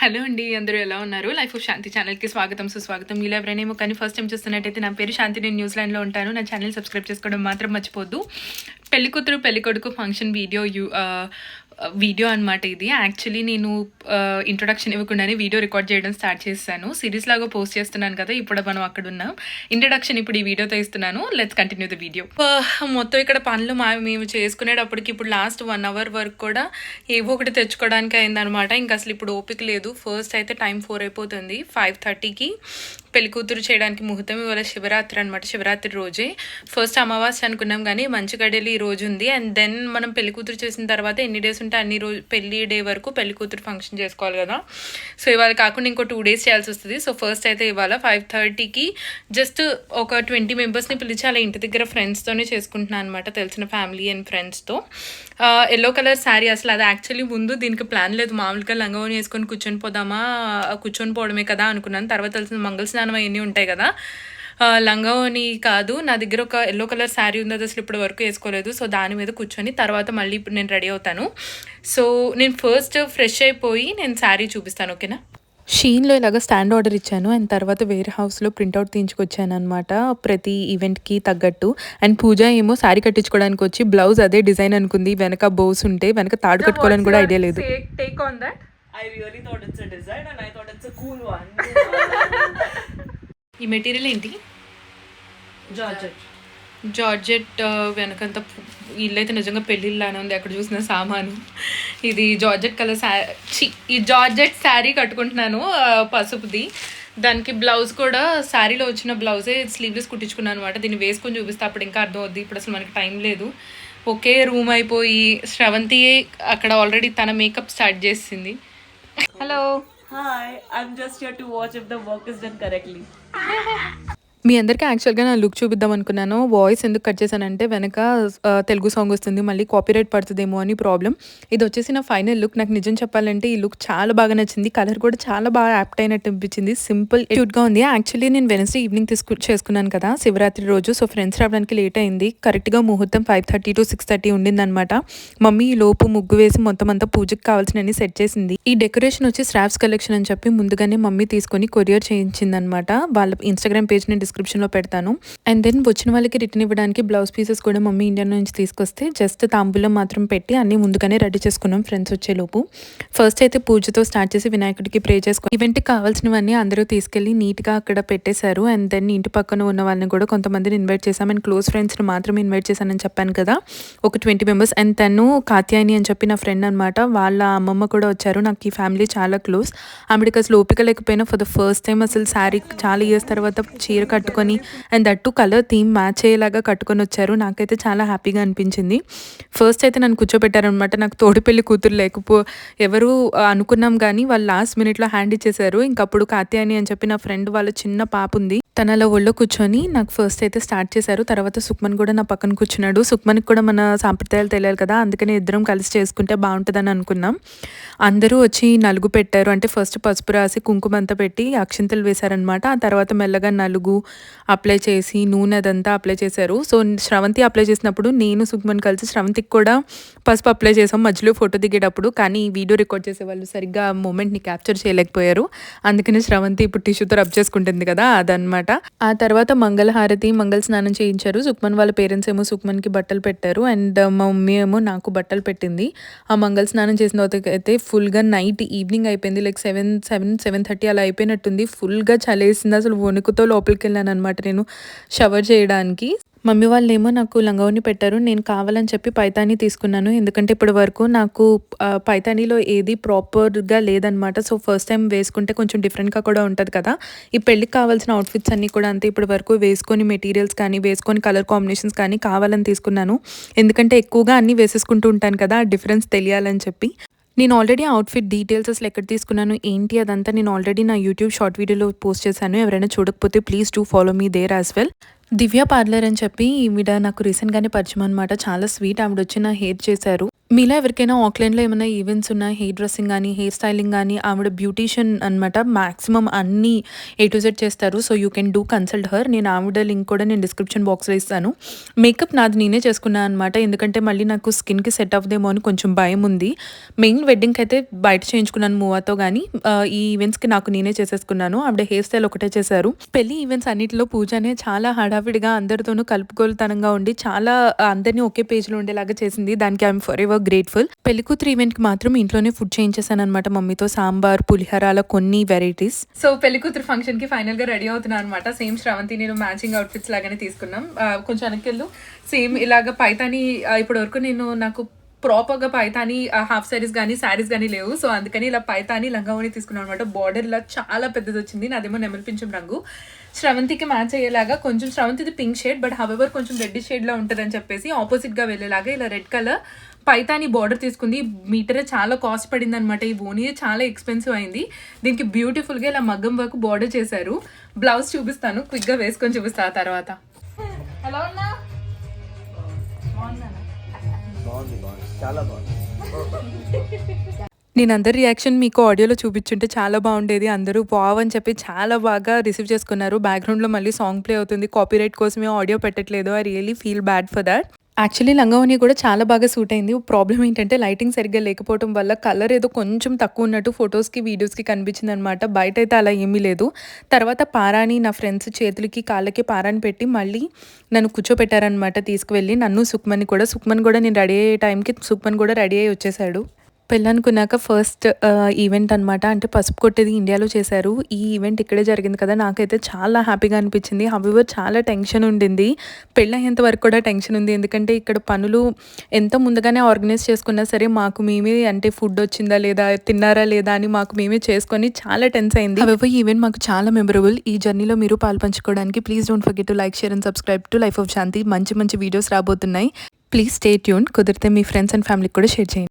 Hello అండి అందరూ ఎలా ఉన్నారు? లైఫ్ ఆఫ్ శాంతి ఛానల్కి స్వాగతం సుస్వాగతం. మీరు ఎవరైనా కానీ ఫస్ట్ టైం చూస్తున్నట్టయితే నా పేరు శాంతి నేను న్యూజిలాండ్లో ఉంటాను. నా ఛానల్ సబ్స్క్రైబ్ చేసుకోవడం మాత్రం మర్చిపోద్దు. పెళ్ళి కూతురు పెళ్ళి కొడుకు function uh, uh, video you video అనమాట ఇది. యాక్చువల్లీ నేను Uh, ఇంట్రొడక్షన్ ఇవ్వకుండానే వీడియో రికార్డ్ చేయడం స్టార్ట్ చేశాను. సిరీస్ లాగా పోస్ట్ చేస్తున్నాను కదా ఇప్పుడు మనం అక్కడ ఉన్నాం. ఇంట్రొడక్షన్ ఇప్పుడు ఈ వీడియోతో ఇస్తున్నాను. లెట్స్ కంటిన్యూ ద వీడియో మొత్తం ఇక్కడ పనులు మా మేము చేసుకునేటప్పటికి ఇప్పుడు లాస్ట్ వన్ అవర్ వరకు కూడా ఏవో ఒకటి తెచ్చుకోవడానికి అయిందనమాట ఇంకా అసలు ఇప్పుడు ఓపిక లేదు. ఫస్ట్ అయితే టైం ఫోర్ అయిపోతుంది. ఫైవ్ థర్టీకి పెళ్ళి కూతురు చేయడానికి ముహూర్తం ఇవాళ శివరాత్రి అనమాట శివరాత్రి రోజే. ఫస్ట్ అమావాస్య అనుకున్నాం కానీ మంచి గడియలు ఈ రోజు ఉంది. అండ్ దెన్ మనం పెళ్ళి కూతురు చేసిన తర్వాత ఎన్ని డేస్ ఉంటే అన్ని రోజు పెళ్ళి డే వరకు పెళ్ళి కూతురు ఫంక్షన్ చేసుకోవాలి కదా. సో ఇవాళ కాకుండా ఇంకో టూ డేస్ చేయాల్సి వస్తుంది. సో ఫస్ట్ అయితే ఇవాళ ఫైవ్ థర్టీకి జస్ట్ ఒక ట్వంటీ మెంబర్స్ని పిలిచి అలా ఇంటి దగ్గర ఫ్రెండ్స్తోనే చేసుకుంటున్నాను అనమాట తెలిసిన ఫ్యామిలీ అండ్ ఫ్రెండ్స్తో ఎల్లో కలర్ శారీ అసలు అది యాక్చువల్లీ ముందు దీనికి ప్లాన్ లేదు. మామూలుగా లంగవని వేసుకొని కూర్చొని పోదామా కూర్చొని పోవడమే కదా అనుకున్నాను. తర్వాత తెలిసిన మంగళ స్నానం అవన్నీ ఉంటాయి కదా. ఆ, లంగావోని కాదు నా దగ్గర ఒక ఎల్లో కలర్ శారీ ఉంది అది అసలు ఇప్పటి వరకు వేసుకోలేదు. సో దాని మీద కూర్చొని తర్వాత మళ్ళీ ఇప్పుడు నేను రెడీ అవుతాను. సో నేను ఫస్ట్ ఫ్రెష్ అయిపోయి నేను శారీ చూపిస్తాను ఓకేనా షీన్లో ఇలాగ స్టాండ్ ఆర్డర్ ఇచ్చాను. అండ్ తర్వాత వేరే హౌస్లో ప్రింట్అవుట్ తీయించుకొచ్చాను అనమాట ప్రతి ఈవెంట్కి తగ్గట్టు. అండ్ పూజ ఏమో శారీ కట్టించుకోవడానికి వచ్చి బ్లౌజ్ అదే డిజైన్ అనుకుంది. వెనక బోస్ ఉంటే వెనక తాడు కట్టుకోవాలని కూడా ఐడియా లేదు. Take on that I really thought it's a design and I thought it's a cool one. ఈ మెటీరియల్ ఏంటి. జార్జెట్. ఆ, వెనకంత ఇల్లు అయితే నిజంగా పెళ్ళిళ్ళలానే ఉంది. అక్కడ చూసిన సామాను. ఇది జార్జెట్ కలర్ శా ఛీ, ఈ జార్జెట్ శారీ కట్టుకుంటున్నాను పసుపుది. దానికి బ్లౌజ్ కూడా శారీలో వచ్చిన బ్లౌజే స్లీవ్లెస్ కుట్టించుకున్నాను అనమాట దీన్ని వేసుకొని చూపిస్తే అప్పుడు ఇంకా అర్థం అవుద్ది. ఇప్పుడు అసలు మనకి టైం లేదు. ఒకే రూమ్ అయిపోయి శ్రవంతి అక్కడ ఆల్రెడీ తన మేకప్ స్టార్ట్ చేసింది. Hello. Hi, I'm just here to watch if the work is done correctly. మీ అందరికీ యాక్చువల్గా నా లుక్ చూపిద్దాం అనుకున్నాను. వాయిస్ ఎందుకు కట్ చేశానంటే వెనక తెలుగు సాంగ్ వస్తుంది మళ్ళీ కాపీరైట్ పడుతుందేమో అని ప్రాబ్లం ఇది వచ్చేసి నా ఫైనల్ లుక్ నాకు నిజం చెప్పాలంటే ఈ లుక్ చాలా బాగా నచ్చింది. కలర్ కూడా చాలా బాగా యాప్ట్ అయినట్టు అనిపించింది. సింపుల్ క్యూట్గా ఉంది. యాక్చువల్లీ నేను వెనస్డే ఈవినింగ్ తీసుకు చేసుకున్నాను కదా శివరాత్రి రోజు. సో ఫ్రెండ్స్ రావడానికి లేట్ అయింది. కరెక్ట్గా ముహూర్తం five thirty to six thirty ఉండిందనమాట mummy ఈ లోపు ముగ్గు వేసి మొత్తం అంతా పూజకి కావాల్సినవి సెట్ చేసింది. ఈ డెకరేషన్ వచ్చి స్రాప్స్ కలెక్షన్ అని చెప్పి ముందుగానే మమ్మీ తీసుకొని కొరియర్ చేయించింది అనమాట వాళ్ళ ఇన్స్టాగ్రామ్ పేజ్ నేను డిస్క్రిప్షన్లో పెడతాను. అండ్ దెన్ వచ్చిన వాళ్ళకి రిటర్న్ ఇవ్వడానికి బ్లౌజ్ పీసెస్ కూడా మమ్మీ ఇండియా నుంచి తీసుకొస్తే జస్ట్ తాంబూలం మాత్రం పెట్టి అన్ని ముందుగానే రెడీ చేసుకున్నాం ఫ్రెండ్స్ వచ్చేలోపు. ఫస్ట్ అయితే పూజతో స్టార్ట్ చేసి వినాయకుడికి ప్రే చేసుకుని ఈవెంట్కి కావాల్సినవన్నీ అందరూ తీసుకెళ్ళి నీట్గా అక్కడ పెట్టేశారు. అండ్ దెన్ ఇంటి పక్కన ఉన్న వాళ్ళని కూడా కొంతమందిని ఇన్వైట్ చేశాం. అండ్ క్లోజ్ ఫ్రెండ్స్ని మాత్రమే ఇన్వైట్ చేశానని చెప్పాను కదా. ఒక ట్వంటీ మెంబర్స్ అండ్ తను కాత్యాయని అని చెప్పి నా ఫ్రెండ్ అనమాట వాళ్ళ అమ్మమ్మ కూడా వచ్చారు. నాకు ఈ ఫ్యామిలీ చాలా క్లోజ్ ఆవిడకి అసలు ఓపిక లేకపోయినా ఫర్ ద ఫస్ట్ టైం అసలు శారీ చాలా ఇయర్స్ తర్వాత చీర కట్టుకొని and that colour theme match అయ్యేలాగా కట్టుకొని వచ్చారు. నాకైతే చాలా హ్యాపీగా అనిపించింది. ఫస్ట్ అయితే నన్ను కూర్చోబెట్టారనమాట నాకు తోడు పెళ్ళి కూతురు లేకపో ఎవరు అనుకున్నాం కానీ వాళ్ళు లాస్ట్ మినిట్లో హ్యాండ్ ఇచ్చేసారు ఇంకప్పుడు కాత్యాయని అని చెప్పి నా ఫ్రెండ్ వాళ్ళ చిన్న పాప ఉంది. తనలో ఒళ్ళో కూర్చొని నాకు ఫస్ట్ అయితే స్టార్ట్ చేశారు. తర్వాత సుక్మన్ కూడా నా పక్కన కూర్చున్నాడు. సుక్మన్కి కూడా మన సాంప్రదాయాలు తెలియాలి కదా. అందుకని ఇద్దరం కలిసి చేసుకుంటే బాగుంటుందని అనుకున్నాం. అందరూ వచ్చి నలుగు పెట్టారు. అంటే ఫస్ట్ పసుపు రాసి కుంకుమ అంతా పెట్టి అక్షింతలు వేశారనమాట ఆ తర్వాత మెల్లగా నలుగు అప్లై చేసి నూనె అదంతా అప్లై చేశారు. సో శ్రవంతి అప్లై చేసినప్పుడు నేను సుక్మన్ కలిసి శ్రవంతికి కూడా పసుపు అప్లై చేసాం మధ్యలో ఫోటో దిగేటప్పుడు. కానీ వీడియో రికార్డ్ చేసే వాళ్ళు సరిగ్గా మూమెంట్ని క్యాప్చర్ చేయలేకపోయారు. అందుకని శ్రవంతి ఇప్పుడు టిష్యూతో రబ్ చేసుకుంటుంది కదా అదనమాట ఆ తర్వాత మంగళహారతి మంగళ స్నానం చేయించారు. సుక్మన్ వాళ్ళ పేరెంట్స్ ఏమో సుక్మన్కి బట్టలు పెట్టారు. అండ్ మా మమ్మీ ఏమో నాకు బట్టలు పెట్టింది. ఆ మంగళ స్నానం చేసిన తర్వాత అయితే ఫుల్గా నైట్ ఈవినింగ్ అయిపోయింది. Like seven seven seven thirty అలా అయిపోయినట్టుంది. ఫుల్గా చలేసింది. అసలు వణుకుతో లోపలికి వెళ్ళాను అనమాట నేను షవర్ చేయడానికి. మమ్మీ వాళ్ళు ఏమో నాకు లంగవని పెట్టారు నేను కావాలని చెప్పి పైతాని తీసుకున్నాను. ఎందుకంటే ఇప్పటి వరకు నాకు పైతానీలో ఏది ప్రాపర్గా లేదనమాట సో ఫస్ట్ టైం వేసుకుంటే కొంచెం డిఫరెంట్గా కూడా ఉంటుంది కదా. ఈ పెళ్ళికి కావాల్సిన అవుట్ఫిట్స్ అన్నీ కూడా అంతే. ఇప్పటి వరకు వేసుకొని మెటీరియల్స్ కానీ వేసుకొని కలర్ కాంబినేషన్స్ కానీ కావాలని తీసుకున్నాను. ఎందుకంటే ఎక్కువగా అన్నీ వేసేసుకుంటూ ఉంటాను కదా ఆ డిఫరెన్స్ తెలియాలని చెప్పి. నేను ఆల్రెడీ అవుట్ఫిట్ డీటెయిల్స్ అసలు ఎక్కడ తీసుకున్నాను ఏంటి అదంతా నేను ఆల్రెడీ నా యూట్యూబ్ షార్ట్ వీడియోలో పోస్ట్ చేశాను. ఎవరైనా చూడకపోతే please do follow me there as well. Divya parlour అని చెప్పి ఈవిడ నాకు రీసెంట్గానే పరిచయం అనమాట చాలా స్వీట్ ఆవిడ వచ్చి నా హెయిర్ చేశారు. మీలో ఎవరికైనా ఆక్లాండ్‌లో ఏమైనా ఈవెంట్స్ ఉన్నా, హెయిర్ డ్రెస్సింగ్ కానీ హెయిర్ స్టైలింగ్ కానీ ఆవిడ బ్యూటీషియన్ అనమాట. మ్యాక్సిమం అన్నీ ఏ టు జెడ్ చేస్తారు. So, you can do consult her. నేను ఆవిడ లింక్ కూడా నేను డిస్క్రిప్షన్ బాక్స్‌లో ఇస్తాను. మేకప్ నాది నేనే చేసుకున్నాను అనమాట. ఎందుకంటే మళ్ళీ నాకు స్కిన్‌కి సెట్ అవ్వదేమో అని కొంచెం భయం ఉంది మెయిన్ వెడ్డింగ్కి అయితే బయట చేయించుకున్నాను మూవాతో కానీ ఈ ఈవెంట్స్‌కి నాకు నేనే చేసేసుకున్నాను. ఆవిడ హెయిర్ స్టైల్ ఒకటే చేశారు. పెళ్ళి ఈవెంట్స్ అన్నిటిలో పూజనే చాలా హడావిడిగా అందరితోనూ కలుపుగోలుతనంగా ఉండి చాలా అందరినీ ఒకే పేజ్‌లో ఉండేలాగా చేసింది. దానికి ఐఎమ్ ఫర్ ఎవర్ గ్రేట్‌ఫుల్. పెళ్ళికూతురు ఈవెంట్కి మాత్రం ఇంట్లోనే ఫుడ్ చేయించేసాననమాట మమ్మీతో. సాంబార్, పులిహోర అలా కొన్ని వెరైటీస్. సో, పెళ్ళి కూతురు ఫైనల్గా రెడీ అవుతున్నాను అనమాట. సేమ్ శ్రవంతి నేను మ్యాచింగ్ అవుట్‌ఫిట్స్ లాగానే తీసుకున్నాం. కొంచెం వెనక్కెళ్ళు. సేమ్ ఇలాగ పైతాని ఇప్పటి వరకు నేను నాకు ప్రాపర్‌గా పైతాని హాఫ్ సారీస్ కానీ శారీస్ కానీ లేవు. సో, అందుకని ఇలా పైతాని లంగావని తీసుకున్నాను అనమాట. బార్డర్ ఇలా చాలా పెద్దదొచ్చింది. నాదేమో నెమలిపించం రంగు. శ్రవంతికి మ్యాచ్ అయ్యేలాగా కొంచెం శ్రవంతిది పింక్ షేడ్ బట్ హవెవర్ కొంచెం రెడ్ షేడ్‌లో ఉంటుందని చెప్పేసి ఆపోజిట్‌గా వెళ్ళేలాగా ఇలా రెడ్ కలర్ పైతాని బార్డర్ తీసుకుంది. మీటరే చాలా కాస్ట్ పడిందనమాట. ఈ ఓణియే చాలా ఎక్స్‌పెన్సివ్ అయింది. దీనికి బ్యూటిఫుల్‌గా ఇలా మగ్గం వర్క్ బార్డర్ చేశారు. బ్లౌజ్ చూపిస్తాను. క్విక్‌గా వేసుకొని చూపిస్తా తర్వాత. ఎలా ఉన్నా బాగుంది బాగుంది చాలా బాగుంది నేను అందరి రియాక్షన్ మీకు ఆడియోలో చూపించుంటే చాలా బాగుండేది. అందరూ బావ్ అని చెప్పి చాలా బాగా రిసీవ్ చేసుకున్నారు. బ్యాక్‌గ్రౌండ్‌లో మళ్ళీ సాంగ్ ప్లే అవుతుంది. కాపీరైట్ కోసమే ఆడియో పెట్టట్లేదు. I really feel bad for that actually లంగావోణి కూడా చాలా బాగా సూట్ అయింది. ప్రాబ్లమ్ ఏంటంటే లైటింగ్ సరిగ్గా లేకపోవటం వల్ల కలర్ ఏదో కొంచెం తక్కువ ఉన్నట్టు ఫోటోస్‌కి, వీడియోస్‌కి కనిపించిందనమాట. అయితే అలా ఏమీ లేదు. తర్వాత పారాని నా ఫ్రెండ్స్ చేతులకి, కాళ్ళకి పారాని పెట్టి మళ్ళీ నన్ను కూర్చోపెట్టారనమాట తీసుకువెళ్ళి. నన్ను, సుక్మన్‌ని కూడా. సుక్మన్ కూడా నేను రెడీ అయ్యే టైంకి సుక్మన్ కూడా రెడీ అయ్యి వచ్చేసాడు. పెళ్ళనుకున్నాక ఫస్ట్ ఈవెంట్ అనమాట. అంటే పసుపు కొట్టేది ఇండియాలో చేశారు. ఈ ఈవెంట్ ఇక్కడే జరిగింది కదా! నాకైతే చాలా హ్యాపీగా అనిపించింది. హవెవర్ చాలా టెన్షన్ ఉండింది. పెళ్ళయ్యేంత వరకు కూడా టెన్షన్ ఉంది. ఎందుకంటే ఇక్కడ పనులు ఎంత ముందుగానే ఆర్గనైజ్ చేసుకున్నా సరే మాకు మేమే అంటే ఫుడ్ వచ్చిందా లేదా, తిన్నారా లేదా అని మాకు మేమే చేసుకొని చాలా టెన్స్ అయింది. హవెవర్ ఈవెంట్ మాకు చాలా మెమరబుల్. ఈ జర్నీలో మీరు పాల్పంచుకోవడానికి please don't forget to like, share and subscribe to life of Shanti. మంచి మంచి వీడియోస్ రాబోతున్నాయి. ప్లీజ్ స్టే ట్యూన్ కుదిరితే మీ ఫ్రెండ్స్ అండ్ ఫ్యామిలీకి కూడా షేర్ చేయండి.